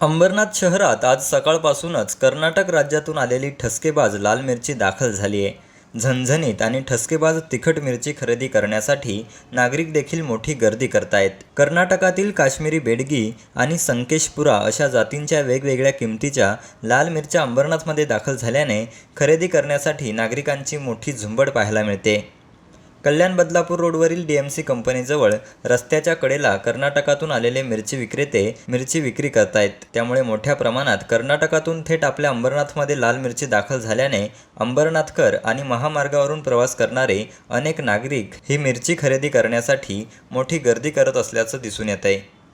अंबरनाथ शहरात आज सकाळपासूनच कर्नाटक राज्यातून आलेली ठसकेबाज लाल मिरची दाखल झाली आहे. झणझणीत आणि ठसकेबाज तिखट मिरची खरेदी करण्यासाठी नागरिक देखील मोठी गर्दी करतायत. कर्नाटकातील काश्मीरी बेडगी आणि संकेशपुरा अशा जातींच्या वेगवेगळ्या किमतीच्या लाल मिरच्या अंबरनाथमध्ये दाखल झाल्याने खरेदी करण्यासाठी नागरिकांची मोठी झुंबड पाहायला मिळते. कल्याण बदलापूर रोडवरील डीएमसी कंपनीजवळ रस्त्याच्या कडेला कर्नाटकातून आलेले मिरची विक्रेते मिरची विक्री करतायत. त्यामुळे मोठ्या प्रमाणात कर्नाटकातून थेट आपल्या अंबरनाथमध्ये लाल मिरची दाखल झाल्याने अंबरनाथकर आणि महामार्गावरून प्रवास करणारे अनेक नागरिक ही मिरची खरेदी करण्यासाठी मोठी गर्दी करत असल्याचं दिसून येत आहे